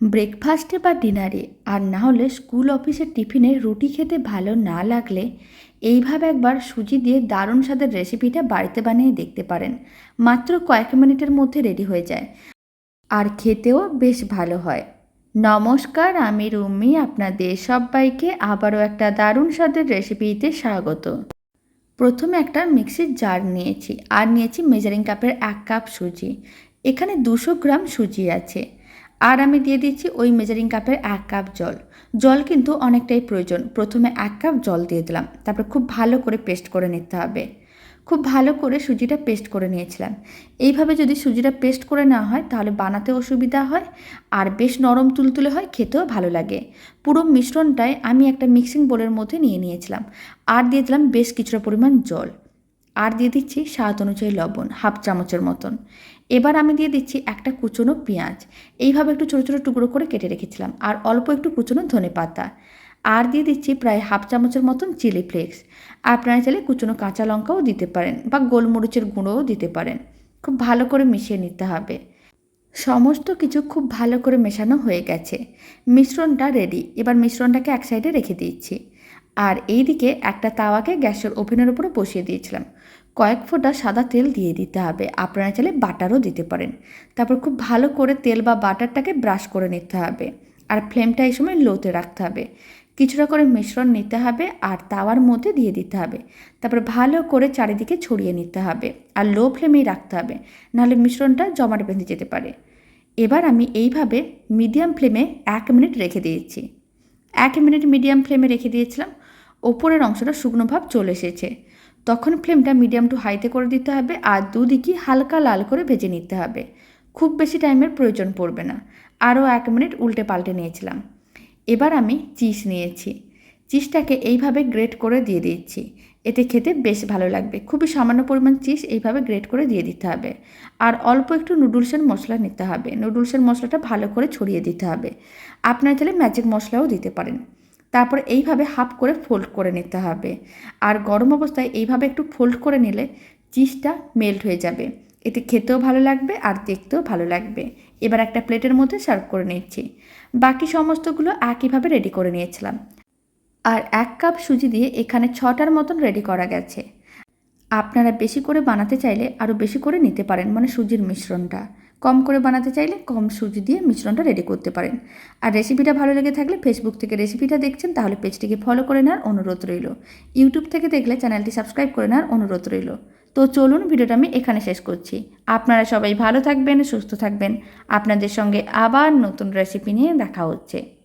ব্রেকফাস্টে বা ডিনারে, আর না হলে স্কুল অফিসের টিফিনে রুটি খেতে ভালো না লাগলে এইভাবে একবার সুজি দিয়ে দারুণ স্বাদের রেসিপিটা বাড়িতে বানিয়ে দেখতে পারেন। মাত্র কয়েক মিনিটের মধ্যে রেডি হয়ে যায়। আর খেতেও বেশ ভালো হয়। নমস্কার, আমি রুমি, আপনাদের সবাইকে আবারও একটা দারুণ স্বাদের রেসিপিতে স্বাগত। প্রথমে একটা মিক্সির জার নিয়েছি, আর নিয়েছি মেজারিং কাপের এক কাপ সুজি। এখানে দুশো গ্রাম সুজি আছে। আর আমি দিয়ে দিচ্ছি ওই মেজারিং কাপের এক কাপ জল। জল কিন্তু অনেকটাই প্রয়োজন। প্রথমে এক কাপ জল দিয়ে দিলাম। তারপর খুব ভালো করে পেস্ট করে নিতে হবে। খুব ভালো করে সুজিটা পেস্ট করে নিয়েছিলাম। এইভাবে যদি সুজিটা পেস্ট করে নেওয়া হয়, তাহলে বানাতে অসুবিধা হয় আর বেশ নরম তুলতুলে হয়, খেতেও ভালো লাগে। পুরো মিশ্রণটাই আমি একটা মিক্সিং বোলের মধ্যে নিয়ে নিয়েছিলাম। আর দিয়ে দিলাম বেশ কিছুটা পরিমাণ জল। আর দিয়ে দিচ্ছি স্বাদ অনুযায়ী লবণ, হাফ চামচের মতন। এবার আমি দিয়ে দিচ্ছি একটা কুচনো পেঁয়াজ। এইভাবে একটু ছোটো ছোটো টুকরো করে কেটে রেখেছিলাম, আর অল্প একটু কুচনো ধনে পাতা। আর দিয়ে দিচ্ছি প্রায় হাফ চামচের মতন চিলি ফ্লেক্স। আপনারা চাইলে কুচনো কাঁচা লঙ্কাও দিতে পারেন বা গোলমরিচের গুঁড়োও দিতে পারেন। খুব ভালো করে মিশিয়ে নিতে হবে। সমস্ত কিছু খুব ভালো করে মেশানো হয়ে গেছে। মিশ্রণটা রেডি এবার মিশ্রণটাকে এক সাইডে রেখে দিচ্ছি। আর এইদিকে একটা তাওয়াকে গ্যাসের ওভেনের উপরে বসিয়ে দিয়েছিলাম। কয়েক ফোঁটা সাদা তেল দিয়ে দিতে হবে। আপনারা চাইলে বাটারও দিতে পারেন। তারপর খুব ভালো করে তেল বা বাটারটাকে ব্রাশ করে নিতে হবে। আর ফ্লেমটা এই সময় লোতে রাখতে হবে। কিছুটা করে মিশ্রণ নিতে হবে আর তাওয়ার মধ্যে দিয়ে দিতে হবে। তারপর ভালো করে চারিদিকে ছড়িয়ে নিতে হবে আর লো ফ্লেমেই রাখতে হবে। নাহলে মিশ্রণটা জমাট বেঁধে যেতে পারে। এবার আমি এইভাবে মিডিয়াম ফ্লেমে এক মিনিট রেখে দিয়েছি। এক মিনিট মিডিয়াম ফ্লেমে রেখে দিয়েছিলাম। ওপরের অংশটা শুকনো ভাব চলে এসেছে। তখন ফ্লেমটা মিডিয়াম টু হাইতে করে দিতে হবে আর দুদিকই হালকা লাল করে ভেজে নিতে হবে। খুব বেশি টাইমের প্রয়োজন পড়বে না। আরও এক মিনিট উল্টে পাল্টে নিয়েছিলাম। এবার আমি চিজ নিয়েছি। চিজটাকে এইভাবে গ্রেট করে দিয়ে দিচ্ছি। এতে খেতে বেশ ভালো লাগবে। খুবই সামান্য পরিমাণ চিজ এইভাবে গ্রেট করে দিয়ে দিতে হবে। আর অল্প একটু নুডলসের মশলা নিতে হবে। নুডলসের মশলাটা ভালো করে ছড়িয়ে দিতে হবে। আপনারা চাইলে ম্যাজিক মশলাও দিতে পারেন। তারপর এইভাবে হাফ করে ফোল্ড করে নিতে হবে। আর গরম অবস্থায় এইভাবে একটু ফোল্ড করে নিলে চিজটা মেল্ট হয়ে যাবে। এতে খেতেও ভালো লাগবে আর দেখতেও ভালো লাগবে। এবার একটা প্লেটের মধ্যে সার্ভ করে নিচ্ছি। বাকি সমস্তগুলো একইভাবে রেডি করে নিয়েছিলাম। আর এক কাপ সুজি দিয়ে এখানে ছটার মতন রেডি করা গেছে। আপনারা বেশি করে বানাতে চাইলে আরও বেশি করে নিতে পারেন মানে সুজির মিশ্রণটা। কম করে বানাতে চাইলে কম সুজি দিয়ে মিশ্রণটা রেডি করতে পারেন। আর রেসিপিটা ভালো লেগে থাকলে ফেসবুক থেকে রেসিপিটা দেখছেন, তাহলে পেজটিকে ফলো করে নেওয়ার অনুরোধ রইল। ইউটিউব থেকে দেখলে চ্যানেলটি সাবস্ক্রাইব করে নেওয়ার অনুরোধ রইল। তো চলুন ভিডিওটা আমি এখানে শেষ করছি। আপনারা সবাই ভালো থাকবেন, সুস্থ থাকবেন। আপনাদের সঙ্গে আবার নতুন রেসিপি নিয়ে দেখা হচ্ছে।